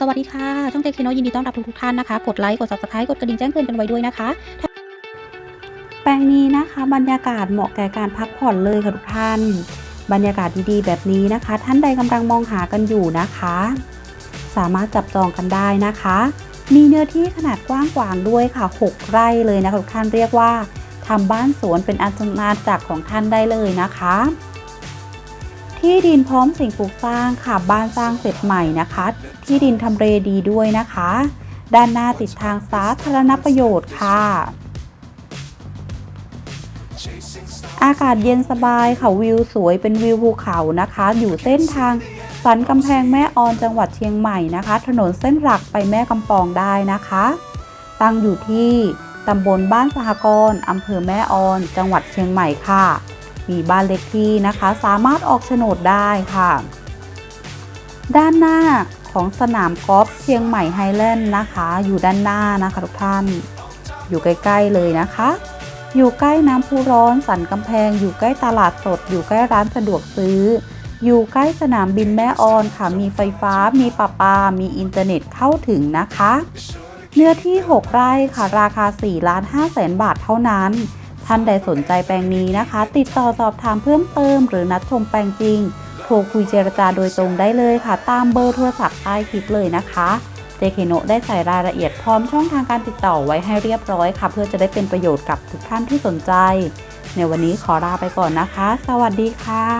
สวัสดีค่ะ ช่องเจคโนยินดีต้อนรับทุกทุกท่านนะคะ กดไลค์ กด subscribe กดกระดิ่งแจ้งเตือนกันไว้ด้วยนะคะ แปลงนี้นะคะบรรยากาศเหมาะแก่การพักผ่อนเลยค่ะทุกท่าน บรรยากาศดีๆ แบบนี้นะคะ ท่านใดกำลังมองหากันอยู่นะคะ สามารถจับจองกันได้นะคะ มีเนื้อที่ขนาดกว้างขวางด้วยค่ะ 6 ไร่เลยนะคะทุกท่านเรียกว่าทำบ้านสวนเป็นอาณาจักรของท่านได้เลยนะคะ ที่ดินพร้อมสิ่งปลูกสร้างค่ะ บ้านสร้างเสร็จใหม่นะคะ ที่ดินทำเลดีด้วยนะคะ ด้านหน้าติดทางสาธารณประโยชน์ค่ะ อากาศเย็นสบายค่ะวิวสวยเป็นวิวภูเขานะคะ อยู่เส้นทางสันกำแพงแม่ออนจังหวัดเชียงใหม่นะคะ ถนนเส้นหลักไปแม่กำปองได้นะคะ ตั้งอยู่ที่ตำบลบ้านสหกรณ์อำเภอแม่ออน จังหวัดเชียงใหม่ค่ะ มีบ้านเล็กที่นะคะสามารถออกโฉนดได้ค่ะ ด้านหน้าของสนามกอล์ฟเชียงใหม่ไฮแลนด์นะคะ อยู่ด้านหน้านะคะทุกท่าน อยู่ใกล้ๆเลยนะคะ อยู่ใกล้น้ำพุร้อนสันกำแพง อยู่ใกล้ตลาดสด อยู่ใกล้ร้านสะดวกซื้อ อยู่ใกล้สนามบินแม่ออนค่ะ มีไฟฟ้า มีประปา มีอินเทอร์เน็ตเข้าถึงนะคะ เนื้อที่ 6 ไร่ค่ะ ราคา4ล้าน5แสนบาทเท่านั้น ท่านใดสนใจแปลงนี้นะคะ ติดต่อสอบถามเพิ่มเติม หรือนัดชมแปลงจริง โทรคุยเจรจาโดยตรงได้เลยค่ะ ตามเบอร์โทรศัพท์ใต้คลิปเลยนะคะ เจเคโนได้ใส่รายละเอียดพร้อมช่องทางการติดต่อไว้ให้เรียบร้อยค่ะ เพื่อจะได้เป็นประโยชน์กับทุกท่านที่สนใจ ในวันนี้ขอลาไปก่อนนะคะ สวัสดีค่ะ